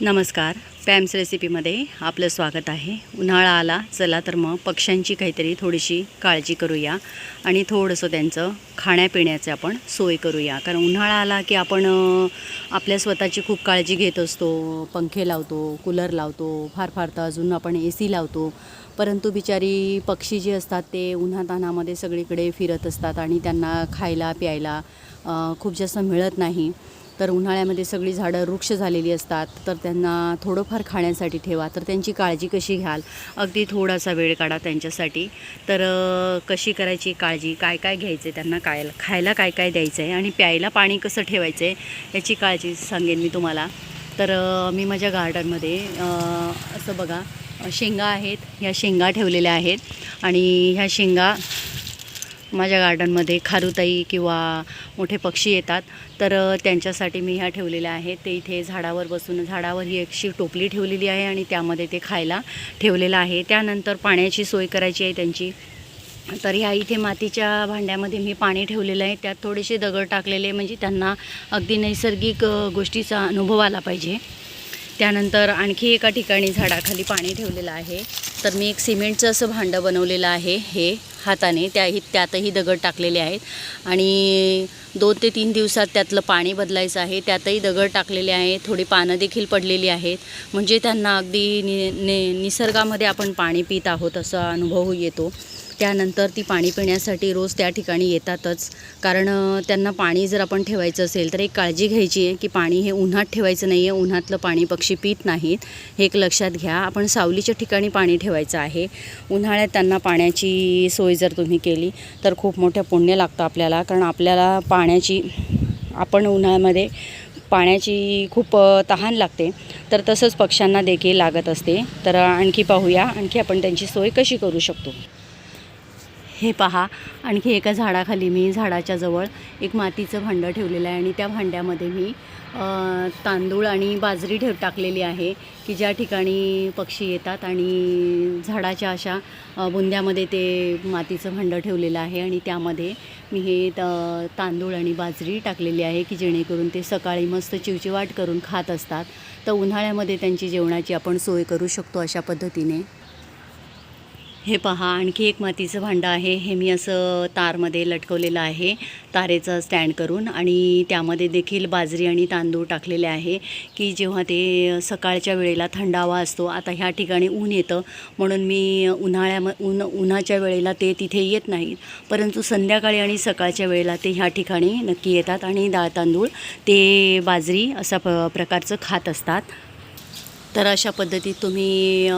नमस्कार पॅम्स रेसिपीमध्ये आपलं स्वागत आहे. उन्हाळा आला चला तर मग पक्ष्यांची काहीतरी थोडीशी काळजी करूया आणि थोडंसं त्यांचं खाण्यापिण्याचं आपण सोय करूया. कारण उन्हाळा आला की आपण आपल्या स्वतःची खूप काळजी घेत असतो. पंखे लावतो कूलर लावतो फार फार तर अजून आपण ए सी लावतो. परंतु बिचारी पक्षी जे असतात ते उन्हातान्हामध्ये सगळीकडे फिरत असतात आणि त्यांना खायला प्यायला खूप जास्त मिळत नाही. तर उन्हाळ्यामध्ये सगळी झाडं वृक्ष झालेली असतात तर त्यांना थोडंफार खाण्यासाठी ठेवा तर त्यांची काळजी कशी घ्याल? अगदी थोडासा वेळ काढा त्यांच्यासाठी. तर कशी करायची काळजी? काय काय घ्यायचं आहे त्यांना? काय खायला काय काय द्यायचं आहे आणि प्यायला पाणी कसं ठेवायचं आहे याची काळजी सांगेन मी तुम्हाला. तर मी माझ्या गार्डनमध्ये असं बघा शेंगा आहेत. ह्या शेंगा ठेवलेल्या आहेत. आणि ह्या शेंगा माझ्या गार्डनमध्ये खारुताई किंवा मोठे पक्षी येतात. तर त्यांच्यासाठी मी ह्या ठेवलेल्या आहेत. ते इथे झाडावर बसून झाडावर ही एकशी टोपली ठेवलेली आहे आणि त्यामध्ये ते खायला ठेवलेलं आहे. त्यानंतर पाण्याची सोय करायची आहे त्यांची. तर ह्या इथे मातीच्या भांड्यामध्ये मी पाणी ठेवलेलं आहे. त्यात थोडेसे दगड टाकलेले म्हणजे त्यांना अगदी नैसर्गिक गोष्टीचा अनुभव आला पाहिजे. त्यानंतर आणखी एका ठिकाणी झाडाखाली पाणी ठेवलेलं आहे. तर मी एक सिमेंटचं असं भांडं बनवलेलं आहे हे हाताने. त्याही त्यातही दगड टाकलेले आहेत. आणि दोन ते तीन दिवसात त्यातलं पाणी बदलायचं आहे. त्यातही दगड टाकलेले आहे थोडी पानं देखील पडलेली आहेत. म्हणजे त्यांना अगदी नि नि निसर्गामध्ये आपण पाणी पित आहोत असा अनुभव येतो. त्यानंतर ती पाणी पिण्यासाठी रोज त्या ठिकाणी येतातच. कारण त्यांना पाणी जर आपण ठेवायचं असेल तर एक काळजी घ्यायची आहे की पाणी हे उन्हात ठेवायचं नाही आहे उन्हातलं पाणी पक्षी पित नाहीत. हे एक लक्षात घ्या. आपण सावलीच्या ठिकाणी पाणी ठेवायचं आहे. उन्हाळ्यात त्यांना पाण्याची सोय जर तुम्ही केली तर खूप मोठ्या पुण्य लागतं आपल्याला. कारण आपल्याला पाण्याची आपण उन्हाळ्यामध्ये पाण्याची खूप तहान लागते. तर तसंच पक्ष्यांना देखील लागत असते. तर आणखी पाहूया. आणखी आपण त्यांची सोय कशी करू शकतो? हे पहा आणखी एका झाडाखाली मी झाडाच्या जवळ एक मातीचं भांडं ठेवलेलं आहे आणि त्या भांड्यामध्ये मी तांदूळ आणि बाजरी ठेव टाकलेली आहे की ज्या ठिकाणी पक्षी येतात आणि झाडाच्या अशा बुंद्यामध्ये ते मातीचं भांडं ठेवलेलं आहे आणि त्यामध्ये मी हे त तांदूळ आणि बाजरी टाकलेली आहे की जेणेकरून ते सकाळी मस्त चिवचिवाट करून खात असतात. तर उन्हाळ्यामध्ये त्यांची जेवणाची आपण सोय करू शकतो अशा पद्धतीने. हे पहा आणखी एक मातीचं भांडं आहे. हे मी असं तारमध्ये लटकवलेलं आहे. तारेचं स्टँड करून आणि त्यामध्ये देखील बाजरी आणि तांदूळ टाकलेले आहे की जेव्हा ते सकाळच्या वेळेला थंडावा असतो आता ह्या ठिकाणी ऊन येतं. म्हणून मी उन्हाळ्याम ऊन उन्हाच्या वेळेला ते तिथे येत नाहीत. परंतु संध्याकाळी आणि सकाळच्या वेळेला ते ह्या ठिकाणी नक्की येतात आणि डाळ तांदूळ ते बाजरी असा प प्रकारचं खात असतात. तर अशा पद्धतीत तुम्ही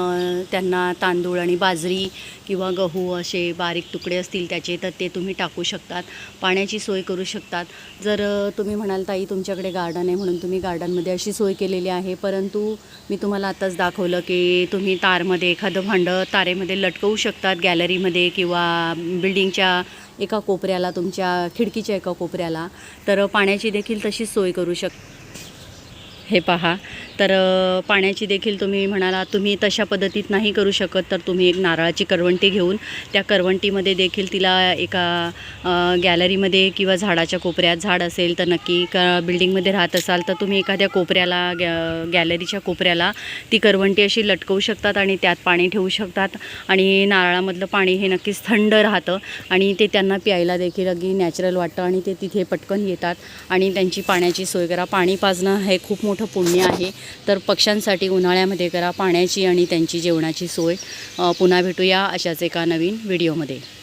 त्यांना तांदूळ आणि बाजरी किंवा गहू असे बारीक तुकडे असतील त्याचे तर ते तुम्ही टाकू शकतात. पाण्याची सोय करू शकतात. जर तुम्ही म्हणाल ताई तुमच्याकडे गार्डन आहे म्हणून तुम्ही गार्डनमध्ये अशी सोय केलेली आहे. परंतु मी तुम्हाला आताच दाखवलं की तुम्ही तारमध्ये एखादं भांडं तारेमध्ये लटकवू शकतात गॅलरीमध्ये किंवा बिल्डिंगच्या एका कोपऱ्याला तुमच्या खिडकीच्या एका कोपऱ्याला. तर पाण्याची देखील तशीच सोय करू शक हे पहा. तर पाण्याची देखील तुम्ही म्हणाला तुम्ही तशा पद्धतीत नाही करू शकत तर तुम्ही एक नारळाची करवंटी घेऊन त्या करवंटीमध्ये देखील तिला एका गॅलरीमध्ये किंवा झाडाच्या कोपऱ्यात झाड असेल तर नक्की का बिल्डिंगमध्ये राहत असाल तर तुम्ही एखाद्या कोपऱ्याला गॅ गॅलरीच्या कोपऱ्याला ती करवंटी अशी लटकवू शकतात आणि त्यात पाणी ठेवू शकतात आणि नारळामधलं पाणी हे नक्कीच थंड राहतं आणि ते त्यांना प्यायला देखील अगदी नॅचरल वाटतं आणि ते तिथे पटकन येतात आणि त्यांची पाण्याची सोय करा. पाणी पाजणं हे खूप मोठं पुण्य आहे. तर पक्ष्यांसाठी उन्हाळ्यामध्ये करा पाण्याची आणि त्यांची जेवणाची सोय. पुन्हा भेटूया अशाच एका नवीन व्हिडिओमध्ये.